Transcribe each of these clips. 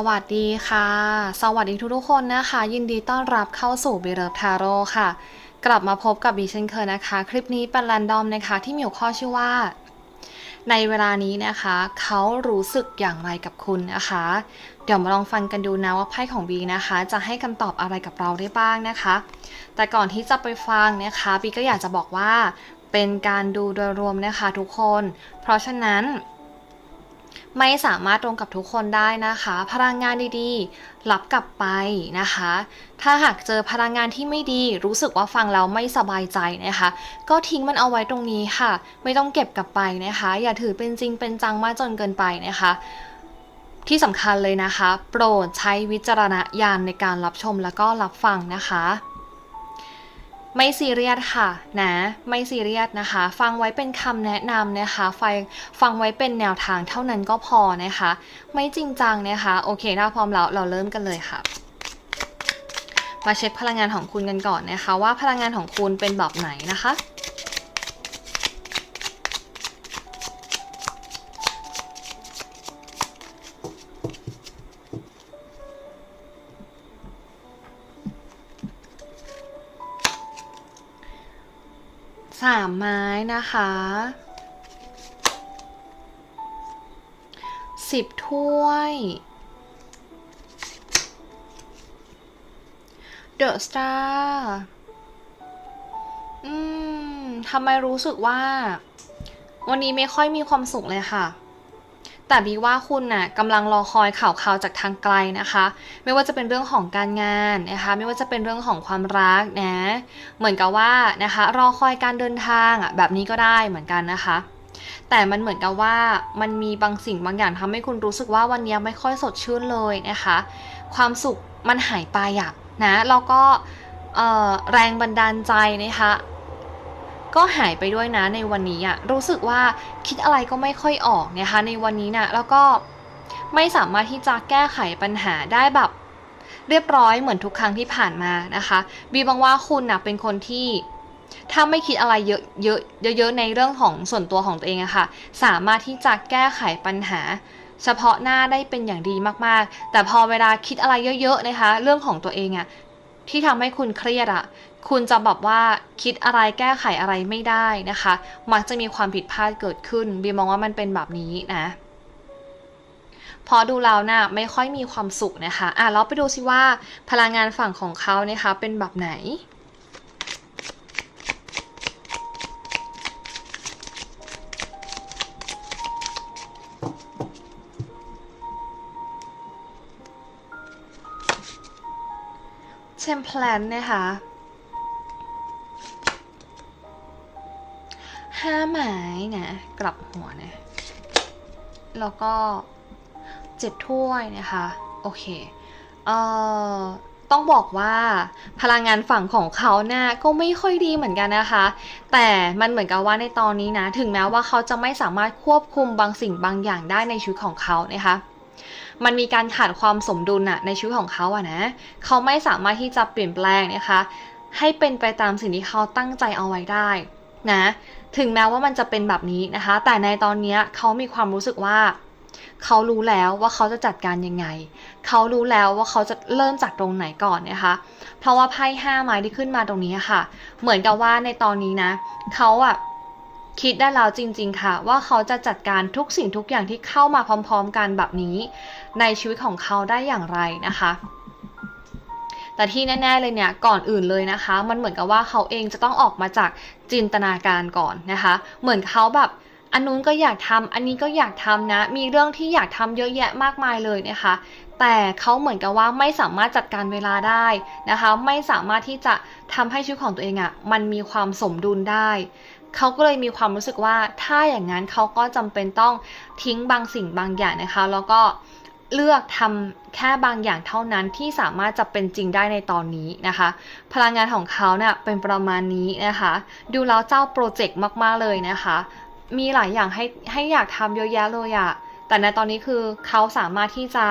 สวัสดีค่ะ สวัสดีทุกๆคนนะคะ ยินดีต้อนรับเข้าสู่บีเริฟทาโร่ค่ะ กลับมาพบกับบีเชนเคยนะคะ คลิปนี้เป็นแรนดอมนะคะ ที่มีหัวข้อชื่อว่า ในเวลานี้นะคะ เขารู้สึกอย่างไรกับคุณนะคะ เดี๋ยวมาลองฟังกันดูนะว่าไพ่ของบีนะคะ จะให้คำตอบอะไรกับเราได้บ้างนะคะ แต่ก่อนที่จะไปฟังนะคะบีก็อยากจะบอกว่าเป็นการดูโดยรวมนะคะทุกคน เพราะฉะนั้น ไม่สามารถตรงกับทุกคนได้นะคะ พลังงานดีๆ รับกลับไปนะคะ ถ้าหากเจอพลังงานที่ไม่ดีรู้สึกว่าฟังแล้วไม่สบายใจนะคะ ก็ทิ้งมันเอาไว้ตรงนี้ค่ะ ไม่ต้องเก็บกลับไปนะคะ อย่าถือเป็นจริงเป็นจังมากจนเกินไปนะคะ ที่สำคัญเลยนะคะ โปรดใช้วิจารณญาณในการรับชมแล้วก็รับฟังนะคะ ไม่ซีเรียสค่ะนะไม่ซีเรียสนะคะ ฟังไว้เป็นคำแนะนำนะคะฟังฟังไว้เป็นแนวทางเท่านั้นก็พอนะคะ ไม่จริงจังนะคะ โอเคถ้าพร้อมแล้วเราเริ่มกันเลยค่ะมาเช็คพลังงานของคุณกันก่อนนะคะ ว่าพลังงานของคุณเป็นแบบไหนนะคะ สามไม้นะคะสิบถ้วย เดอะสตาร์อืมทำไมรู้สึกว่า วันนี้ไม่ค่อยมีความสุขเลยค่ะ แต่บีว่าคุณน่ะกำลังรอคอยข่าวข่าวจากทางไกลนะคะ ไม่ว่าจะเป็นเรื่องของการงานนะคะ ไม่ว่าจะเป็นเรื่องของความรักนะ เหมือนกับว่านะคะ รอคอยการเดินทางอะแบบนี้ก็ได้เหมือนกันนะคะแต่มันเหมือนกับว่ามันมีบางสิ่งบางอย่างทำให้คุณรู้สึกว่าวันนี้ไม่ค่อยสดชื่นเลยนะคะ ความสุขมันหายไปอะนะแล้วก็แรงบันดาลใจนะคะ ก็หายไปด้วยนะในวันนี้อะรู้สึกว่าคิดอะไรก็ไม่ค่อยออกนะคะในวันนี้นะแล้วก็ไม่สามารถที่จะแก้ไขปัญหาได้แบบเรียบร้อยเหมือนทุกครั้งที่ผ่านมานะคะบีบังว่าคุณนะเป็นคนที่ถ้าไม่คิดอะไรเยอะเยอะเยอะๆในเรื่องของส่วนตัวของตัวเองอะค่ะ สามารถที่จะแก้ไขปัญหา เฉพาะหน้าได้เป็นอย่างดีมากๆ แต่พอเวลาคิดอะไรเยอะๆนะคะ เรื่องของตัวเองอะที่ทำให้คุณเครียดอะ คุณจะแบบว่าคิดอะไรแก้ไขอะไรไม่ได้นะคะ มักจะมีความผิดพลาดเกิดขึ้นบีมองว่ามันเป็นแบบนี้นะพอดูแล้วนะ่ะไม่ค่อยมีความสุขนะคะอะเราไปดูซิว่าพลังงานฝั่งของเขานะคะเป็นแบบไหนเชมเพลนนะคะาไม้นะ กลับหัวนะ แล้วก็เจ็ดถ้วยนะคะ โอเค เอ่อต้องบอกว่าพลังงานฝั่งของเขาน่ะก็ไม่ค่อยดีเหมือนกันนะคะ แต่มันเหมือนกับว่าในตอนนี้นะ ถึงแม้ว่าเขาจะไม่สามารถควบคุมบางสิ่งบางอย่างได้ในชีวิตของเขานะคะ มันมีการขาดความสมดุลอะในชีวิตของเขาอะนะ เขาไม่สามารถที่จะเปลี่ยนแปลงนะคะ ให้เป็นไปตามสิ่งที่เขาตั้งใจเอาไว้ได้ นะถึงแม้ว่ามันจะเป็นแบบนี้นะคะ แต่ในตอนนี้เขามีความรู้สึกว่าเขารู้แล้วว่าเขาจะจัดการยังไง เขารู้แล้วว่าเขาจะเริ่มจากตรงไหนก่อนนะคะ เพราะว่าไพ่ห้าไม้ที่ขึ้นมาตรงนี้ค่ะ เหมือนกับว่าในตอนนี้นะเขาอะคิดได้แล้วจริง ๆ ค่ะ ว่าเขาจะจัดการทุกสิ่งทุกอย่างที่เข้ามาพร้อม ๆ กันแบบนี้ ในชีวิตของเขาได้อย่างไรนะคะ แต่ที่แน่ ๆ เลยเนี่ยก่อนอื่นเลยนะคะ มันเหมือนกับว่าเขาเองจะต้องออกมาจากจินตนาการก่อนนะคะ เหมือนเขาแบบอันนู้นก็อยากทำอันนี้ก็อยากทำนะ มีเรื่องที่อยากทำเยอะแยะมากมายเลยนะคะ แต่เขาเหมือนกับว่าไม่สามารถจัดการเวลาได้นะคะ ไม่สามารถที่จะทำให้ชีวิตของตัวเองอะ่ะ มันมีความสมดุลได้ เขาก็เลยมีความรู้สึกว่าถ้าอย่างนั้นเขาก็จำเป็นต้องทิ้งบางสิ่งบางอย่างนะคะ แล้วก็ เลือกทำแค่บางอย่างเท่านั้นที่สามารถจะเป็นจริงได้ในตอนนี้นะคะ พลังงานของเขาเนี่ยเป็นประมาณนี้นะคะ ดูแล้วเจ้าโปรเจกต์มากๆเลยนะคะ มีหลายอย่างให้ให้อยากทำเยอะแยะเลยอะแต่ในตอนนี้คือเขาสามารถที่จะ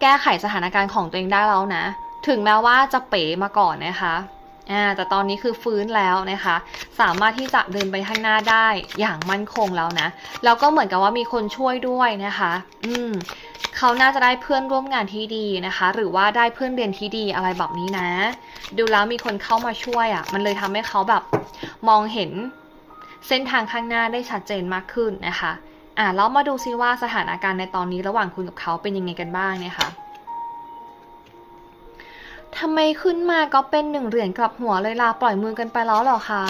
แก้ไขสถานการณ์ของตัวเองได้แล้วนะ ถึงแม้ว่าจะเป๋มาก่อนนะคะ อ่าแต่ตอนนี้คือฟื้นแล้วนะคะ สามารถที่จะเดินไปข้างหน้าได้อย่างมั่นคงแล้วนะแล้วก็เหมือนกับว่ามีคนช่วยด้วยนะคะ อืมเขาน่าจะได้เพื่อนร่วมงานที่ดีนะคะ หรือว่าได้เพื่อนเรียนที่ดีอะไรแบบนี้นะ ดูแล้วมีคนเข้ามาช่วยอะ่ะ มันเลยทำให้เขาแบบมองเห็นเส้นทางข้างหน้าได้ชัดเจนมากขึ้นนะคะ อะแล้วมาดูซิว่าสถานการณ์ในตอนนี้ระหว่างคุณกับเขาเป็นยังไงกันบ้างเนี่ยค่ะ ทำไมขึ้นมาก็เป็นหนึ่งเหรียญกลับหัวเลยล่ะปล่อยมือกันไปแล้วหรอคะ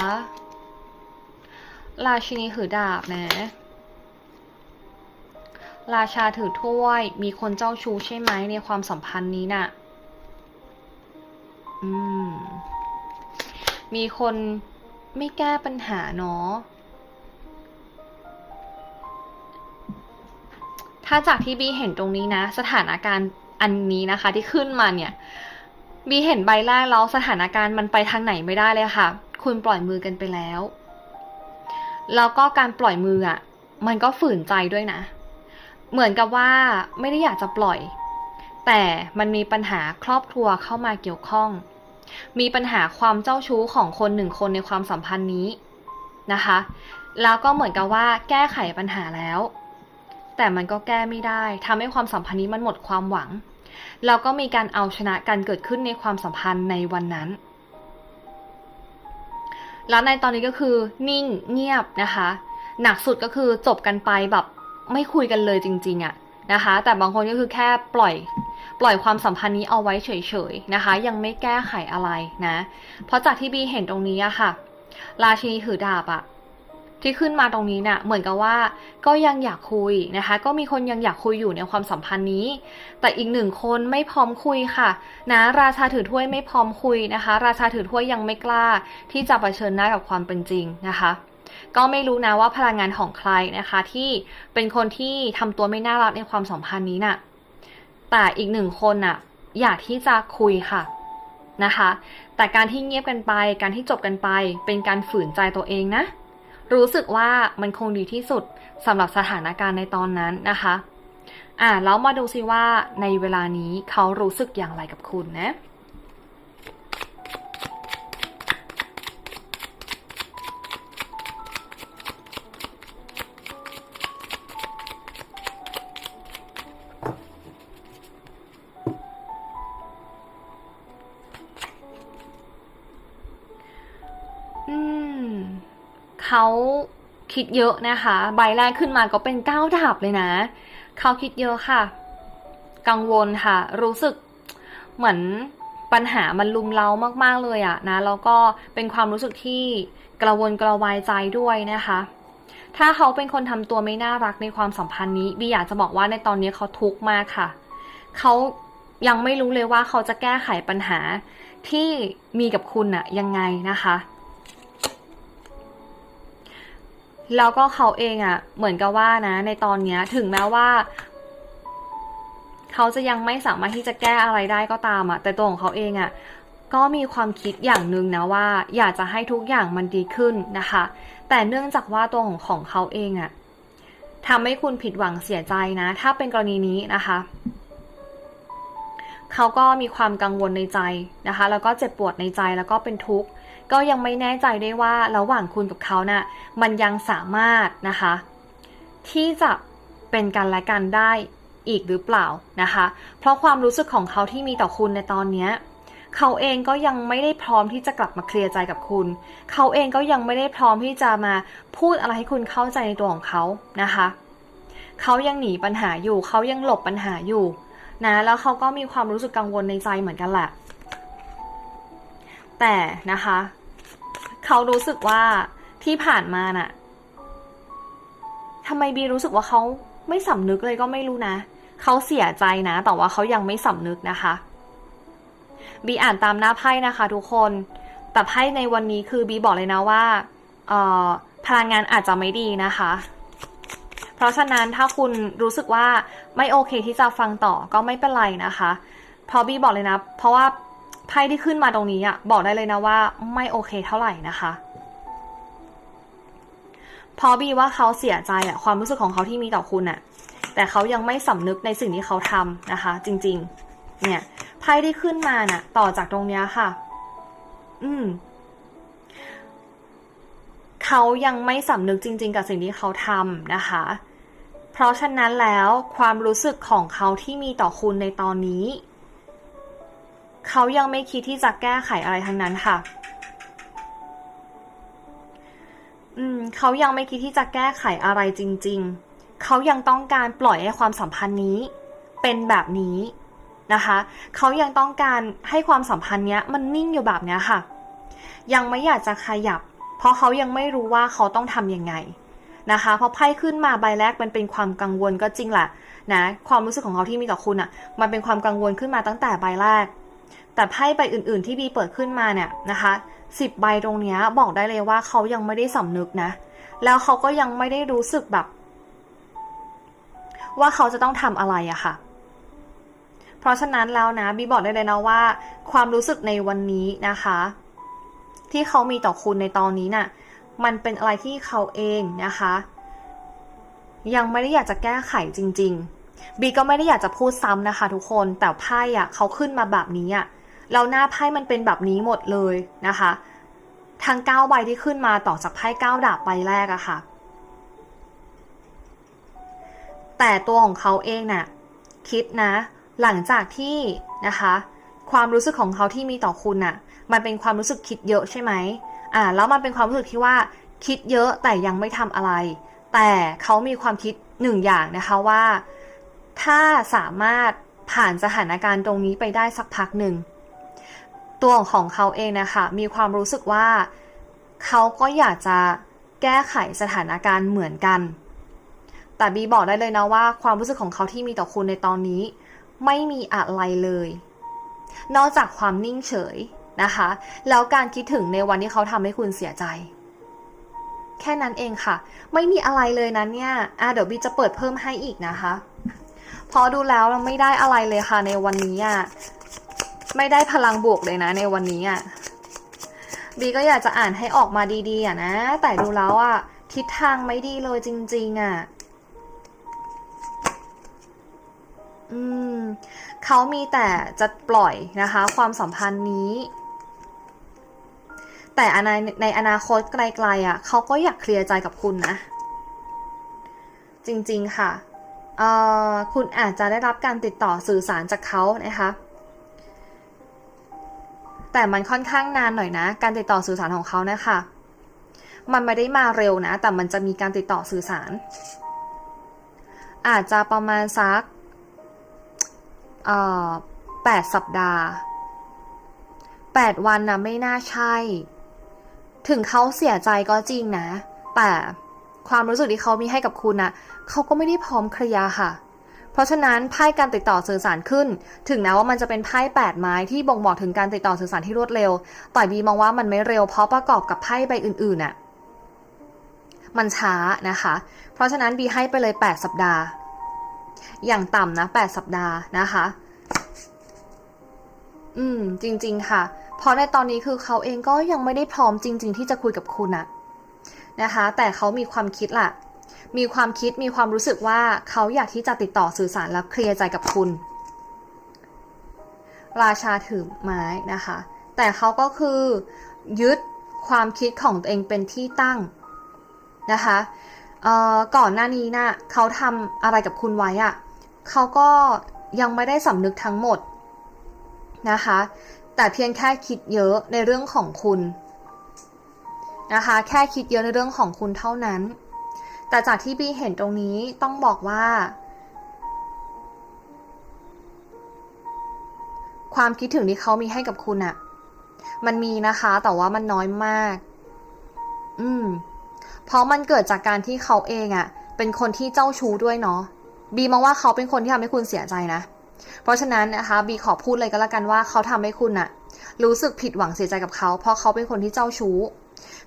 ราชินีถือดาบนะ ราชาถือถ้วย มีคนเจ้าชู้ใช่ไหมในความสัมพันธ์นี้น่ะ อืม มีคนไม่แก้ปัญหาเนาะถ้าจากที่บีเห็นตรงนี้นะ สถานการณ์อันนี้นะคะที่ขึ้นมาเนี่ย บีเห็นใบแรกแล้วสถานการณ์มันไปทางไหนไม่ได้เลยค่ะ คุณปล่อยมือกันไปแล้ว แล้วก็การปล่อยมืออะ มันก็ฝืนใจด้วยนะ เหมือนกับว่าไม่ได้อยากจะปล่อย แต่มันมีปัญหาครอบครัวเข้ามาเกี่ยวข้อง มีปัญหาความเจ้าชู้ของคนหนึ่งคนในความสัมพันธ์นี้นะคะ แล้วก็เหมือนกับว่าแก้ไขปัญหาแล้ว แต่มันก็แก้ไม่ได้ทำให้ความสัมพันธ์นี้มันหมดความหวัง แล้วก็มีการเอาชนะกันเกิดขึ้นในความสัมพันธ์ในวันนั้น แล้วในตอนนี้ก็คือนิ่งเงียบนะคะ หนักสุดก็คือจบกันไปแบบไม่คุยกันเลยจริงๆอะนะคะ แต่บางคนก็คือแค่ปล่อยปล่อยความสัมพันธ์นี้เอาไว้เฉยๆนะคะ ยังไม่แก้ไขอะไรนะ เพราะจากที่บีเห็นตรงนี้อะค่ะ ราชินีถือดาบอะ ที่ขึ้นมาตรงนี้เนี่ยเหมือนกับว่าก็ยังอยากคุยนะคะ ก็มีคนยังอยากคุยอยู่ในความสัมพันธ์นี้ แต่อีกหนึ่งคนไม่พร้อมคุยค่ะนะราชาถือถ้วยไม่พร้อมคุยนะคะ ราชาถือถ้วยยังไม่กล้า ที่จะเผชิญหน้ากับความเป็นจริงนะคะก็ไม่รู้นะว่าพลังงานของใครนะคะ ที่เป็นคนที่ทำตัวไม่น่ารักในความสัมพันธ์นี้น่ะแต่อีกหนึ่งคนน่ะอยากที่จะคุยค่ะนะคะ แต่การที่เงียบกันไป การที่จบกันไป เป็นการฝืนใจตัวเองนะ รู้สึกว่ามันคงดีที่สุดสำหรับสถานการณ์ในตอนนั้นนะคะ อ่าแล้วมาดูซิว่าในเวลานี้เขารู้สึกอย่างไรกับคุณนะ คิดเยอะนะคะ ใบแรกขึ้นมาก็เป็นก้าวดาบเลยนะ เขาคิดเยอะค่ะ กังวลค่ะ รู้สึกเหมือนปัญหามันลุมเล้ามากๆเลยอะนะแล้วก็เป็นความรู้สึกที่กระวนกระวายใจด้วยนะคะ ถ้าเขาเป็นคนทำตัวไม่น่ารักในความสัมพันธ์นี้บีอยากจะบอกว่าในตอนนี้เขาทุกข์มากค่ะ เขายังไม่รู้เลยว่าเขาจะแก้ไขปัญหาที่มีกับคุณอะยังไงนะคะ แล้วก็เขาเองอะ่ะ เหมือนกับว่านะ ในตอนเนี้ยถึงแม้ว่า เขาจะยังไม่สามารถที่จะแก้อะไรได้ก็ตามอะ่ะ แต่ตัวของเขาเองอะ่ะ ก็มีความคิดอย่างหนึ่งนะว่า อยากจะให้ทุกอย่างมันดีขึ้นนะคะ แต่เนื่องจากว่าตัวของของเขาเองอะ่ะทำให้คุณผิดหวังเสียใจนะ ถ้าเป็นกรณีนี้นะคะเขาก็มีความกังวลในใจนะคะ แล้วก็เจ็บปวดในใจแล้วก็เป็นทุกข์ ก็ยังไม่แน่ใจได้ว่าระหว่างคุณกับเขานะ่ะมันยังสามารถนะคะ ที่จะเป็นกันและกันได้อีกหรือเปล่านะคะ เพราะความรู้สึกของเขาที่มีต่อคุณในตอนเนี้ยเขาเองก็ยังไม่ได้พร้อมที่จะกลับมาเคลียร์ใจกับคุณ เขาเองก็ยังไม่ได้พร้อมที่จะมาพูดอะไรให้คุณเข้าใจในตัวของเขานะคะ เขายังหนีปัญหาอยู่ เขายังหลบปัญหาอยู่นะ แล้วเขาก็มีความรู้สึกกังวลในใจเหมือนกันแหละ แต่นะคะ เขารู้สึกว่าที่ผ่านมาน่ะทำไมบีรู้สึกว่าเขาไม่สำนึกเลยก็ไม่รู้นะ เขาเสียใจนะ แต่ว่าเขายังไม่สำนึกนะคะ บีอ่านตามหน้าไพ่นะคะทุกคน แต่ไพ่ในวันนี้คือบีบอกเลยนะว่าเออพลังงานอาจจะไม่ดีนะคะ เพราะฉะนั้นถ้าคุณรู้สึกว่าไม่โอเคที่จะฟังต่อก็ไม่เป็นไรนะคะ เพราะบีบอกเลยนะ เพราะว่า ไพ่ที่ขึ้นมาตรงนี้อะบอกได้เลยนะว่าไม่โอเคเท่าไหร่นะคะเพราะบีว่าเขาเสียใจอะความรู้สึกของเขาที่มีต่อคุณอะแต่เขายังไม่สำนึกในสิ่งที่เขาทำนะคะ จริง ๆ เนี่ยไพ่ที่ขึ้นมาน่ะ ต่อจากตรงเนี้ยค่ะ อืมเขายังไม่สำนึกจริง ๆ กับสิ่งที่เขาทำนะคะ เพราะฉะนั้นแล้วความรู้สึกของเขาที่มีต่อคุณในตอนนี้ เขายังไม่คิดที่จะแก้ไขอะไรทั้งนั้นค่ะ อืม เขายังไม่คิดที่จะแก้ไขอะไรจริง ๆ เขายังต้องการปล่อยให้ความสัมพันธ์นี้ เป็นแบบนี้นะคะ เขายังต้องการให้ความสัมพันธ์เนี้ย มันนิ่งอยู่แบบเนี้ยค่ะ ยังไม่อยากจะขยับ เพราะเขายังไม่รู้ว่าเขาต้องทำยังไงนะคะเพราะไพ่ขึ้นมาใบแรกมันเป็นความกังวลก็จริงแหละนะความรู้สึกของเขาที่มีต่อคุณอะ่ะ มันเป็นความกังวลขึ้นมาตั้งแต่ใบแรก แต่ไพ่ใบอื่นๆที่บีเปิดขึ้นมาเนี่ยนะคะสิบใบตรงนี้บอกได้เลยว่าเขายังไม่ได้สำนึกนะ แล้วเขาก็ยังไม่ได้รู้สึกแบบ ว่าเขาจะต้องทำอะไรอะค่ะ เพราะฉะนั้นแล้วนะบีบอกได้เลยนะว่า ความรู้สึกในวันนี้นะคะ ที่เขามีต่อคุณในตอนนี้น่ะ มันเป็นอะไรที่เขาเองนะคะ ยังไม่ได้อยากจะแก้ไขจริง ๆบีก็ไม่ได้อยากจะพูดซ้ำนะคะ ทุกคนแต่ไพ่อะเขาขึ้นมาแบบนี้อะ แล้วหน้าไพ่มันเป็นแบบนี้หมดเลยนะคะ ทั้งเก้าใบที่ขึ้นมาต่อจากไพ่เก้าดาบใบแรกอะค่ะ แต่ตัวของเขาเองน่ะคิดนะ หลังจากที่นะคะ ความรู้สึกของเขาที่มีต่อคุณน่ะ มันเป็นความรู้สึกคิดเยอะใช่ไหมอ่าแล้วมันเป็นความรู้สึกที่ว่าคิดเยอะแต่ยังไม่ทำอะไร แต่เขามีความคิดหนึ่งอย่างนะคะว่า ถ้าสามารถผ่านสถานการณ์ตรงนี้ไปได้สักพักหนึ่ง ตัวของเขาเองนะคะมีความรู้สึกว่า เขาก็อยากจะแก้ไขสถานการณ์เหมือนกัน แต่บีบอกได้เลยนะว่า ความรู้สึกของเขาที่มีต่อคุณในตอนนี้ ไม่มีอะไรเลย นอกจากความนิ่งเฉยนะคะ แล้วการคิดถึงในวันที่เขาทำให้คุณเสียใจ แค่นั้นเองค่ะ ไม่มีอะไรเลยนะเนี่ยอะเดี๋ยวบีจะเปิดเพิ่มให้อีกนะคะ พอดูแล้วเราไม่ได้อะไรเลยค่ะในวันนี้อะ ไม่ได้พลังบวกเลยนะในวันนี้อะบีก็อยากจะอ่านให้ออกมาดีๆอะนะ แต่ดูแล้วอะทิศทางไม่ดีเลยจริง ๆ อะ อืมเขามีแต่จะปล่อยนะคะ ความสัมพันธ์นี้ แต่ในในอนาคตไกลๆอะเขาก็อยากเคลียร์ใจกับคุณนะ จริง ๆ ค่ะ เอ่อ คุณอาจจะได้รับการติดต่อสื่อสารจากเขานะคะ แต่มันค่อนข้างนานหน่อยนะ การติดต่อสื่อสารของเขานะคะ มันไม่ได้มาเร็วนะ แต่มันจะมีการติดต่อสื่อสาร อาจจะประมาณสักแปดสัปดาห์แปดวันนะไม่น่าใช่ ถึงเขาเสียใจก็จริงนะ แต่ความรู้สึกที่เขามีให้กับคุณนะเขาก็ไม่ได้พร้อมเคลียร์ค่ะ เพราะฉะนั้นไพ่การติดต่อสื่อสารขึ้น ถึงแม้ว่ามันจะเป็นไพ่แปดไม้ที่บ่งบอกถึงการติดต่อสื่อสารที่รวดเร็วต่อยบีมองว่ามันไม่เร็วเพราะประกอบกับไพ่ใบอื่นๆน่ะมันช้านะคะ เพราะฉะนั้นบีให้ไปเลย 8 สัปดาห์ อย่างต่ำนะ 8 สัปดาห์นะคะ อืม จริง ๆ ค่ะ เพราะในตอนนี้คือเขาเองก็ยังไม่ได้พร้อมจริง ๆ ที่จะคุยกับคุณอะนะคะ แต่เขามีความคิดล่ะ มีความคิดมีความรู้สึกว่าเขาอยากที่จะติดต่อสื่อสารและเคลียร์ใจกับคุณ ราชาถือไม้นะคะ แต่เขาก็คือยึดความคิดของตัวเองเป็นที่ตั้งนะคะก่อนหน้านี้นะ่ะเขาทำอะไรกับคุณไว้อะเขาก็ยังไม่ได้สำนึกทั้งหมดนะคะ แต่เพียงแค่คิดเยอะในเรื่องของคุณนะคะ แค่คิดเยอะในเรื่องของคุณเท่านั้น แต่จากที่บีเห็นตรงนี้ต้องบอกว่า ความคิดถึงที่เขามีให้กับคุณอะมันมีนะคะ แต่ว่ามันน้อยมาก อืม เพราะมันเกิดจากการที่เขาเองอะเป็นคนที่เจ้าชู้ด้วยเนาะบีมองว่าเขาเป็นคนที่ทำให้คุณเสียใจนะ เพราะฉะนั้นนะคะบีขอพูดเลยก็แล้วกันว่าเขาทำให้คุณอะรู้สึกผิดหวังเสียใจกับเขา เพราะเขาเป็นคนที่เจ้าชู้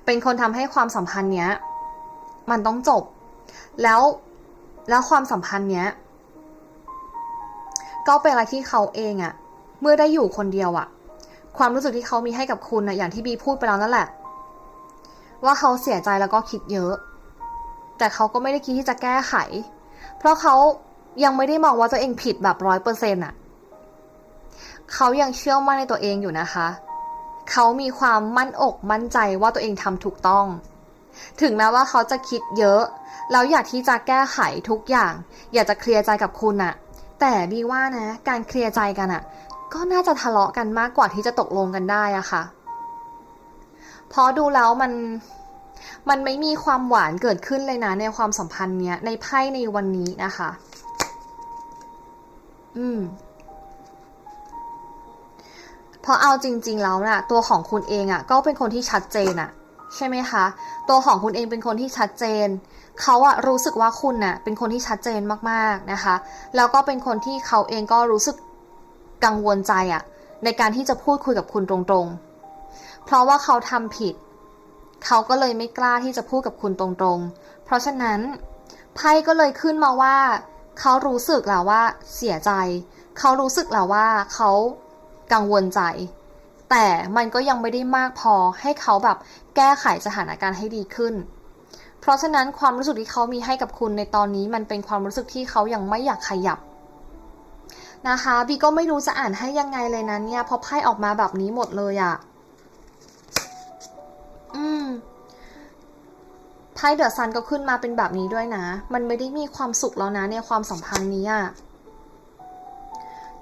เป็นคนทำให้ความสัมพันธ์เนี้ย มันต้องจบ แล้วแล้วความสัมพันธ์เนี้ย ก็เป็นอะไรที่เขาเองอะเมื่อได้อยู่คนเดียวอะความรู้สึกที่เขามีให้กับคุณอะอย่างที่บีพูดไปแล้วนั่นแหละ ว่าเขาเสียใจแล้วก็คิดเยอะ แต่เขาก็ไม่ได้คิดที่จะแก้ไข เพราะเขายังไม่ได้มองว่าตัวเองผิดแบบร้อยเปอร์เซ็นต์อะเขายังเชื่อมั่นในตัวเองอยู่นะคะ เขามีความมั่นอกมั่นใจว่าตัวเองทำถูกต้อง ถึงแม้ว่าเขาจะคิดเยอะ แล้วอยากที่จะแก้ไขทุกอย่าง อยากจะเคลียร์ใจกับคุณอะแต่บีว่านะ การเคลียร์ใจกันอะก็น่าจะทะเลาะกันมากกว่าที่จะตกลงกันได้อะค่ะเพราะดูแล้วมันมันไม่มีความหวานเกิดขึ้นเลยนะ ในความสัมพันธ์เนี้ยในไพ่ในวันนี้นะคะ อืมเพราะเอาจริง ๆ แล้วน่ะตัวของคุณเองอะ่ะก็เป็นคนที่ชัดเจนอะ่ะ ใช่ไหมคะ ตัวของคุณเองเป็นคนที่ชัดเจน เขาอะรู้สึกว่าคุณน่ะเป็นคนที่ชัดเจนมากๆนะคะ แล้วก็เป็นคนที่เขาเองก็รู้สึกกังวลใจอะในการที่จะพูดคุยกับคุณตรงๆ เพราะว่าเขาทำผิด เขาก็เลยไม่กล้าที่จะพูดกับคุณตรงๆ เพราะฉะนั้นไพ่ก็เลยขึ้นมาว่า เขารู้สึกแล้วว่าเสียใจ เขารู้สึกแล้วว่าเขากังวลใจ แต่มันก็ยังไม่ได้มากพอให้เขาแบบแก้ไขสถานการณ์ให้ดีขึ้น เพราะฉะนั้นความรู้สึกที่เขามีให้กับคุณในตอนนี้มันเป็นความรู้สึกที่เขายังไม่อยากขยับนะคะบีก็ไม่รู้จะอ่านให้ยังไงเลยนะเนี่ยพราะไพ่ออกมาแบบนี้หมดเลยอะอืมไพ่เดอะซันก็ขึ้นมาเป็นแบบนี้ด้วยนะ มันไม่ได้มีความสุขแล้วนะในความสัมพันธ์นี้อะ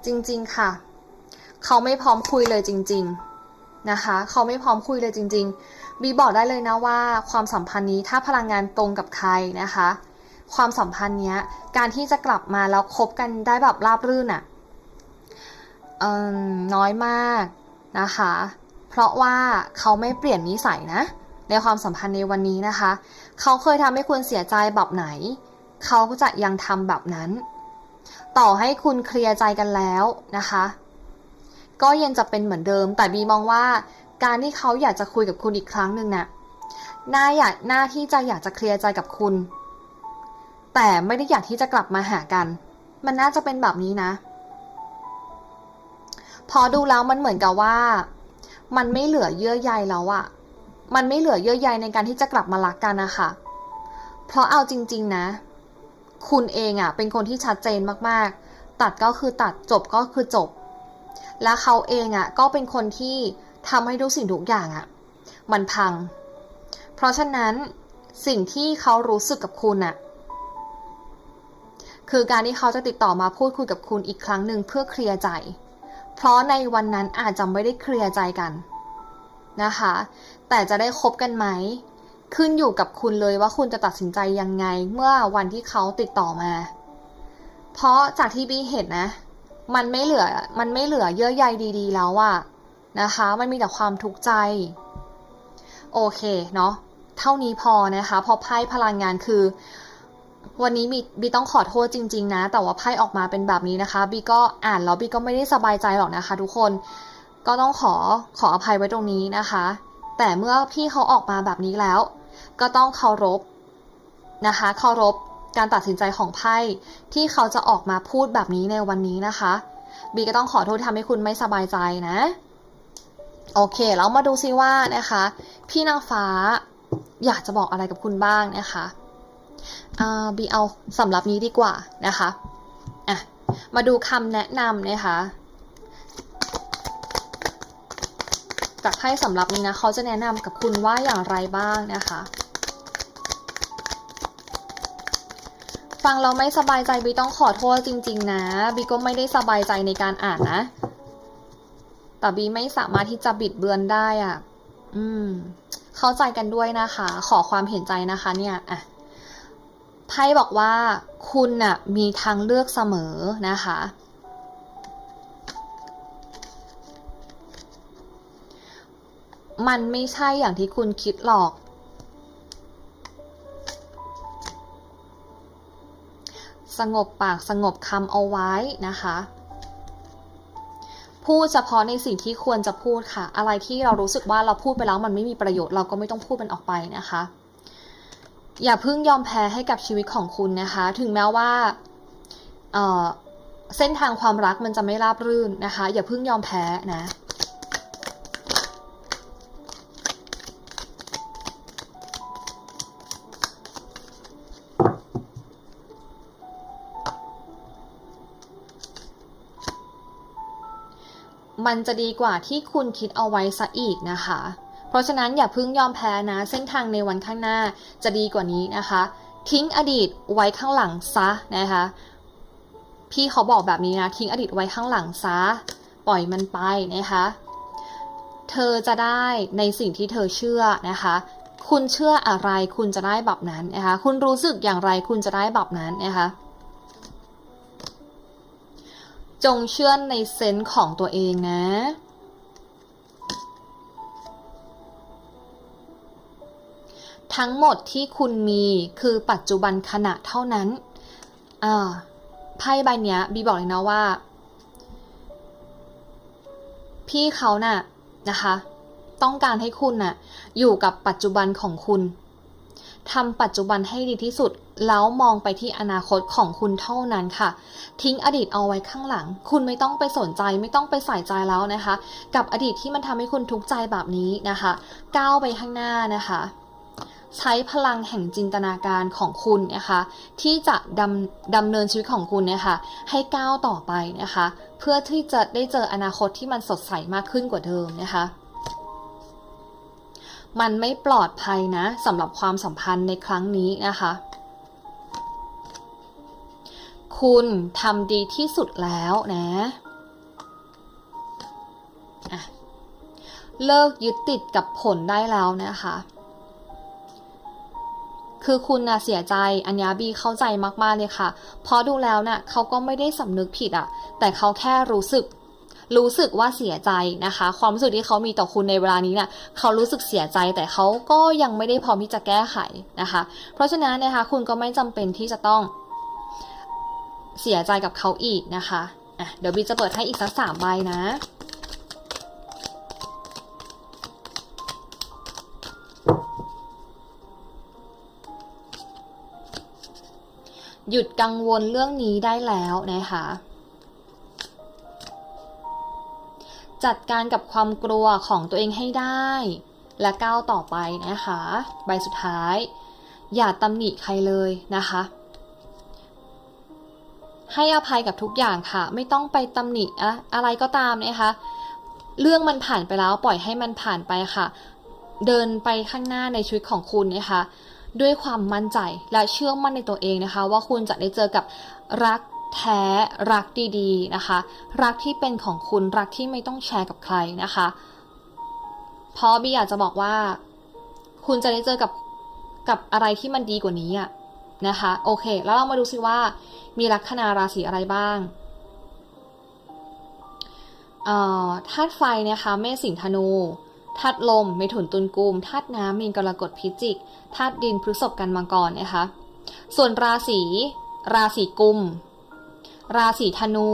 จริง ๆ ค่ะ เขาไม่พร้อมคุยเลยจริง ๆ นะคะ เขาไม่พร้อมคุยเลยจริง ๆ บีบอกได้เลยนะว่า ความสัมพันธ์นี้ถ้าพลังงานตรงกับใครนะคะ ความสัมพันธ์เนี้ยการที่จะกลับมาแล้วคบกันได้แบบราบรื่นอะเออน้อยมากนะคะ เพราะว่าเขาไม่เปลี่ยนนิสัยนะ ในความสัมพันธ์ในวันนี้นะคะ เขาเคยทำให้คุณเสียใจแบบไหน เขาก็จะยังทำแบบนั้น ต่อให้คุณเคลียร์ใจกันแล้วนะคะ ก็ยังจะเป็นเหมือนเดิม แต่บีมองว่า การที่เขาอยากจะคุยกับคุณอีกครั้งหนึ่งนะ่ะน่าอยากหน้าที่จะอยากจะเคลียร์ใจกับคุณ แต่ไม่ได้อยากที่จะกลับมาหากัน มันน่าจะเป็นแบบนี้นะ พอดูแล้วมันเหมือนกับว่า มันไม่เหลือเยื่อใยแล้วอะมันไม่เหลือเยื่อใยในการที่จะกลับมารักกันนะคะ เพราะเอาจริง ๆนะ คุณเองอะเป็นคนที่ชัดเจนมากๆ ตัดก็คือตัดจบก็คือจบ และเขาเองอะ่ะก็เป็นคนที่ทำให้ทุกสิ่งทุกอย่างอะ่ะมันพัง เพราะฉะนั้นสิ่งที่เขารู้สึกกับคุณอะ่ะคือการที่เขาจะติดต่อมาพูดคุยกับคุณอีกครั้งหนึ่งเพื่อเคลียร์ใจ เพราะในวันนั้นอาจจะไม่ได้เคลียร์ใจกันนะคะ แต่จะได้คบกันไหม ขึ้นอยู่กับคุณเลยว่าคุณจะตัดสินใจยังไงเมื่อวันที่เขาติดต่อมา เพราะจากที่บีเห็นนะ มันไม่เหลือ มันไม่เหลือเยื่อใยดีๆ แล้วอะนะคะ มันมีแต่ความทุกข์ใจ โอเคเนาะ เท่านี้พอนะคะ พอไพ่พลังงานคือ วันนี้บีบีต้องขอโทษจริง ๆ นะ แต่ว่าไพ่ออกมาเป็นแบบนี้นะคะ บีก็อ่านแล้วบีก็ไม่ได้สบายใจหรอกนะคะ ทุกคน ก็ต้องขอขออภัยไว้ตรงนี้นะคะ แต่เมื่อพี่เขาออกมาแบบนี้แล้ว ก็ต้องเคารพนะคะ เคารพ การตัดสินใจของไพ่ที่เขาจะออกมาพูดแบบนี้ในวันนี้นะคะบีก็ต้องขอโทษทำให้คุณไม่สบายใจนะ โอเคแล้วมาดูซิว่านะคะ พี่นางฟ้าอยากจะบอกอะไรกับคุณบ้างนะคะบีเอาสำหรับนี้ดีกว่านะคะอะมาดูคำแนะนำนะคะจากไพ่สำหรับนี้นะเขาจะแนะนำกับคุณว่าอย่างไรบ้างนะคะ ฟังเราไม่สบายใจบีต้องขอโทษจริง ๆ นะบีก็ไม่ได้สบายใจในการอ่านนะ แต่บีไม่สามารถที่จะบิดเบือนได้อะ่ะ อืม เข้าใจกันด้วยนะคะ ขอความเห็นใจนะคะ เนี่ยอะไพ่บอกว่า คุณน่ะ มีทางเลือกเสมอนะคะ มันไม่ใช่อย่างที่คุณคิดหรอก สงบปากสงบคำเอาไว้นะคะ พูดเฉพาะในสิ่งที่ควรจะพูดค่ะ อะไรที่เรารู้สึกว่าเราพูดไปแล้วมันไม่มีประโยชน์เราก็ไม่ต้องพูดมันออกไปนะคะ อย่าเพิ่งยอมแพ้ให้กับชีวิตของคุณนะคะ ถึงแม้ว่าเเส้นทางความรักมันจะไม่ราบรื่นนะคะ อย่าเพิ่งยอมแพ้นะ มันจะดีกว่าที่คุณคิดเอาไว้ซะอีกนะคะ เพราะฉะนั้นอย่าเพิ่งยอมแพ้นะ เส้นทางในวันข้างหน้าจะดีกว่านี้นะคะ ทิ้งอดีตไว้ข้างหลังซะนะคะ พี่เขาบอกแบบนี้นะ ทิ้งอดีตไว้ข้างหลังซะ ปล่อยมันไปนะคะ เธอจะได้ในสิ่งที่เธอเชื่อนะคะคุณเชื่ออะไรคุณจะได้แบบนั้นนะคะ คุณรู้สึกอย่างไรคุณจะได้แบบนั้นนะคะ จงเชื่อในเซนส์ของตัวเองนะ ทั้งหมดที่คุณมีคือปัจจุบันขณะเท่านั้นอ่าไพ่ใบเนี้ยบีบอกเลยนะว่า พี่เขาน่ะนะคะ ต้องการให้คุณน่ะ อยู่กับปัจจุบันของคุณ ทำปัจจุบันให้ดีที่สุด แล้วมองไปที่อนาคตของคุณเท่านั้นค่ะ ทิ้งอดีตเอาไว้ข้างหลัง คุณไม่ต้องไปสนใจไม่ต้องไปใส่ใจแล้วนะคะ กับอดีตที่มันทำให้คุณทุกข์ใจแบบนี้นะคะ ก้าวไปข้างหน้านะคะใช้พลังแห่งจินตนาการของคุณนะคะ ที่จะดำดำเนินชีวิตของคุณนะคะให้ก้าวต่อไปนะคะ เพื่อที่จะได้เจออนาคตที่มันสดใสมากขึ้นกว่าเดิมนะคะ มันไม่ปลอดภัยนะสำหรับความสัมพันธ์ในครั้งนี้นะคะ คุณทำดีที่สุดแล้วนะะเลิกยึดติดกับผลได้แล้วนะคะ คือคุณนะเสียใจ อัญญาบีเข้าใจมากๆเลยค่ะ เพราะดูแล้วนะ่ะเขาก็ไม่ได้สำนึกผิดอะแต่เขาแค่รู้สึก รู้สึกว่าเสียใจนะคะ ความรู้สึกที่เขามีต่อคุณในเวลานี้เนี่ยเขารู้สึกเสียใจแต่เขาก็ยังไม่ได้พร้อมที่จะแก้ไขนะคะ เพราะฉะนั้นนะคะคุณก็ไม่จำเป็นที่จะต้องเสียใจกับเขาอีกนะคะอะเดี๋ยวบีจะเปิดให้อีกสักสามใบนะหยุดกังวลเรื่องนี้ได้แล้วนะคะ จัดการกับความกลัวของตัวเองให้ได้ และก้าวต่อไปนะคะ ใบสุดท้าย อย่าตำหนิใครเลยนะคะ ให้อภัยกับทุกอย่างค่ะ ไม่ต้องไปตำหนิอะอะไรก็ตามนะคะ เรื่องมันผ่านไปแล้วปล่อยให้มันผ่านไปค่ะ เดินไปข้างหน้าในชีวิตของคุณนะคะด้วยความมั่นใจและเชื่อมั่นในตัวเองนะคะ ว่าคุณจะได้เจอกับรัก แท้รักดีๆนะคะ รักที่เป็นของคุณรักที่ไม่ต้องแชร์กับใครนะคะเพราะบีอยากจะบอกว่า คุณจะได้เจอกับกับอะไรที่มันดีกว่านี้อะนะคะ โอเค แล้วเรามาดูซิว่า มีลัคนาราศีอะไรบ้างธาตุไฟนะคะเมษสิงธนูธาตุลมเมถุนตุลกุมธาตุน้ำมีนกรกฎพิจิกธาตุดินพฤษภกันมังกรนะคะ ส่วนราศีราศีกุม ราศีธนู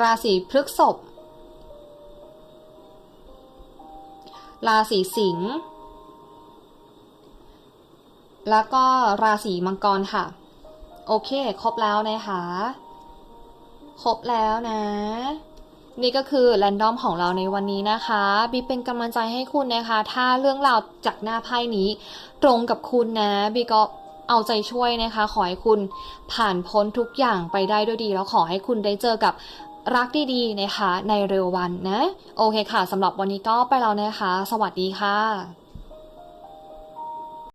ราศีพฤกษภราศีสิงห์แล้วก็ราศีมังกรค่ะ โอเค ครบแล้วนะคะ ครบแล้วนะ นี่ก็คือแรนดอมของเราในวันนี้นะคะบีเป็นกำลังใจให้คุณนะคะ ถ้าเรื่องราวจากหน้าไพ่นี้ ตรงกับคุณนะบีก็เอาใจช่วยนะคะ ขอให้คุณผ่านพ้นทุกอย่างไปได้ด้วยดี แล้วขอให้คุณได้เจอกับรักดีๆนะคะ ในเร็ววันนะ โอเคค่ะสำหรับวันนี้ก็ไปแล้วนะคะ สวัสดีค่ะ